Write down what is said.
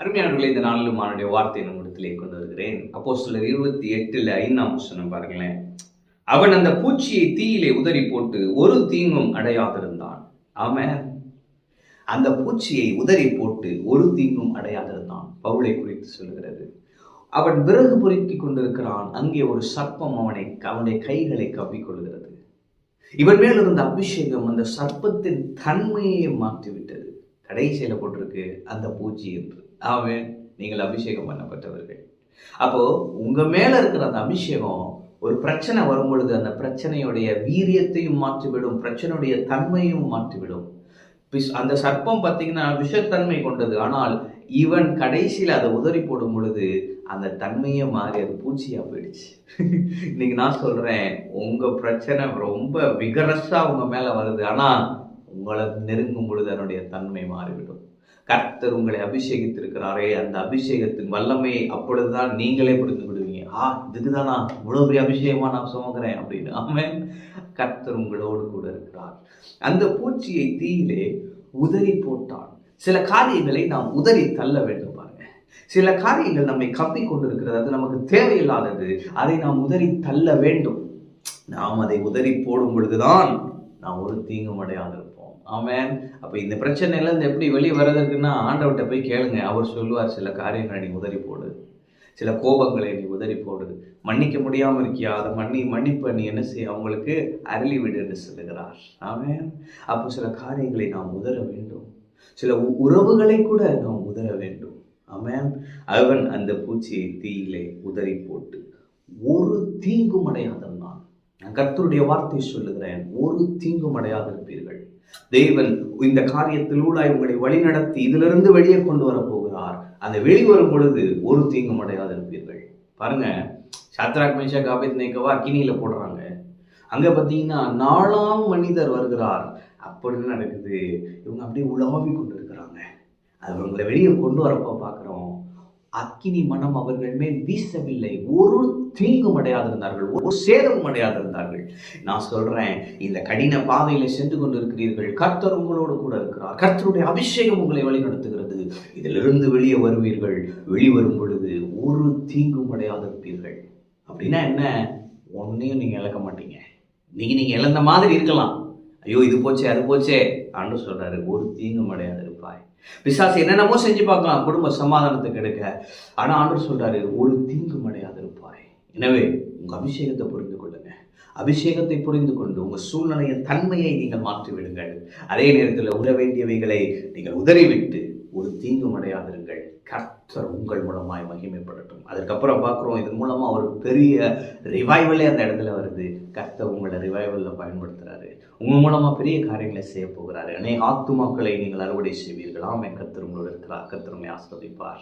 அருமையானவர்களை இந்த நாளிலும் அவனுடைய வார்த்தையை நம்மிடத்திலே கொண்டு வருகிறேன். அப்போ சிலர் இருபத்தி எட்டுல ஐந்தாம் வசனம் பாருங்களேன். அவன் அந்த பூச்சியை தீயிலே உதறி போட்டு ஒரு தீங்கும் அடையாதிருந்தான். அவன் அந்த பூச்சியை உதறி போட்டு ஒரு தீங்கும் அடையாதிருந்தான். பவுளை குறித்து சொல்கிறது அவன் விறகு பொறுக்கிக் கொண்டிருக்கிறான். அங்கே ஒரு சர்ப்பம் அவனை அவனுடைய கைகளை கவ்விக்கொள்கிறது இவன் மேல் இருந்த அபிஷேகம் அந்த சர்ப்பத்தின் தன்மையை மாற்றிவிட்டது. கடைசியில் போட்டிருக்கு அந்த பூச்சி என்று. ஆமென். நீங்கள் அபிஷேகம் பண்ணப்பட்டவர்கள் அப்போது உங்கள் மேலே இருக்கிற அந்த அபிஷேகம் ஒரு பிரச்சனை வரும் பொழுது அந்த பிரச்சனையுடைய வீரியத்தையும் மாற்றிவிடும் பிரச்சனையுடைய தன்மையும் மாற்றிவிடும். பிஸ்- அந்த சர்ப்பம் பார்த்தீங்கன்னா விஷத்தன்மை கொண்டது. ஆனால் இவன் கடைசியில் அதை உதறி போடும் பொழுது அந்த தன்மையே மாறி அது பூச்சியாக போயிடுச்சு. இன்னைக்கு நான் சொல்கிறேன் உங்கள் பிரச்சனை ரொம்ப விகரஸாக உங்கள் மேலே வருது. ஆனால் உங்களை நெருங்கும் பொழுது அதனுடைய தன்மை மாறிவிடும். கர்த்தர் உங்களை அபிஷேகித்திருக்கிறாரே அந்த அபிஷேகத்தின் வல்லமையை அப்பொழுதுதான் நீங்களே புரிந்து விடுவீங்க ஆ இதுக்குதானா? இவ்வளவு பெரிய அபிஷேகமா நான் சுமக்கிறேன் அப்படின்னு. ஆமென். கர்த்தர் உங்களோடு கூட இருக்கிறார். அந்த பூச்சியை தீயிலே உதறி போட்டான். சில காரியங்களை நாம் உதறி தள்ள வேண்டும் பாருங்க. சில காரியங்கள் நம்மை கப்பி கொண்டிருக்கிறது. அது நமக்கு தேவையில்லாதது. அதை நாம் உதறி தள்ள வேண்டும். நாம் அதை உதறி போடும் பொழுதுதான் நான் ஒரு தீங்கும் அடையாதிருப்போம் ஆமென். அப்போ இந்த பிரச்சனையிலேருந்து எப்படி வெளியே வர்றதுக்குன்னா ஆண்டவர்கிட்ட போய் கேளுங்க. அவர் சொல்லுவார் சில காரியங்களை நீ உதறி போடு. சில கோபங்களை நீ உதறி போடு. மன்னிக்க முடியாமல் இருக்கியா? அதை மன்னி மன்னிப்ப நீ என்ன செய்ய அவங்களுக்கு அருளி விடு என்று சொல்லுகிறார். ஆமென். அப்போ சில காரியங்களை நாம் உதற வேண்டும். சில உறவுகளை கூட நாம் உதற வேண்டும். ஆமென். அவன் அந்த பூச்சியை தீயிலே உதறி போட்டு ஒரு தீங்கும் அடையாதிருந்தான் கர்த்தருடைய வார்த்தை சொல்லுகிறேன். ஒரு தீங்கும் அடையாதிருப்பீர்கள் தேவன் இந்த காரியத்தில் ஊடாய் உங்களை வழிநடத்தி இதிலிருந்து வெளியே கொண்டு வர போகிறார். அந்த வெளிவரும் பொழுது ஒரு தீங்கும் அடையாதிருப்பீர்கள் பாருங்க சாத்ராக் மேஷா காபித் நேக்கவா அக்கினியில போடுறாங்க. அங்க பாத்தீங்கன்னா நாலாம் மனிதர் வருகிறார். அப்படின்னு நடக்குது? இவங்க அப்படியே உலாவி கொண்டு இருக்கிறாங்க அது அவங்களை வெளியே கொண்டு வரப்போ அக்கினி மனம் அவர்கள் மேல் வீசவில்லை. ஒரு தீங்கும் அடையாதிருந்தார்கள். ஒரு சேதமும் அடையாதிருந்தார்கள். நான் சொல்றேன் இந்த கடின பாதையில சென்று கொண்டிருக்கிறீர்கள். கர்த்தர் உங்களோடு கூட இருக்கிறார். கர்த்தருடைய அபிஷேகம் உங்களை வழிநடத்துகிறது. இதிலிருந்து வெளியே வருவீர்கள். வெளிவரும் பொழுது ஒரு தீங்கும் அடையாதிருப்பீர்கள். அப்படின்னா என்ன? ஒன்னையும் நீங்க இழக்க மாட்டீங்க. நீங்க நீங்க இழந்த மாதிரி இருக்கலாம். ஐயோ இது போச்சே அது போச்சே ஆண்டு சொல்கிறாரு ஒரு தீங்கும் அடையாது இருப்பாய் பிசாசு என்னென்னமோ செஞ்சு பார்க்கலாம் குடும்ப சமாதானத்துக்கு எடுக்க ஆனால் அன்று சொல்கிறாரு ஒரு தீங்கும் அடையாது இருப்பாய் எனவே உங்கள் அபிஷேகத்தை புரிந்து கொள்ளுங்க. அபிஷேகத்தை புரிந்து கொண்டு உங்கள் சூழ்நிலையின் தன்மையை நீங்கள் மாற்றிவிடுங்கள். அதே நேரத்தில் உற வேண்டியவைகளை நீங்கள் உதறிவிட்டு ஒரு தீங்கும் அடையாதிருங்கள். கர்த்தர் உங்கள் மூலமாய் மகிமைப்படட்டும். அதுக்கப்புறம் பார்க்குறோம் இதன் மூலமாக ஒரு பெரிய ரிவைவலே அந்த இடத்துல வருது. கர்த்தர் உங்களை ரிவைவலில் பயன்படுத்துகிறாரு உங்கள் மூலமாக பெரிய காரியங்களை செய்ய போகிறாரு. அநேக ஆத்துமாக்களை நீங்கள் அறுவடை செய்வீர்கள். ஆமே கர்த்தர் உங்களோட இருக்கிறார். கர்த்தர் ஆஸ்வதிப்பார்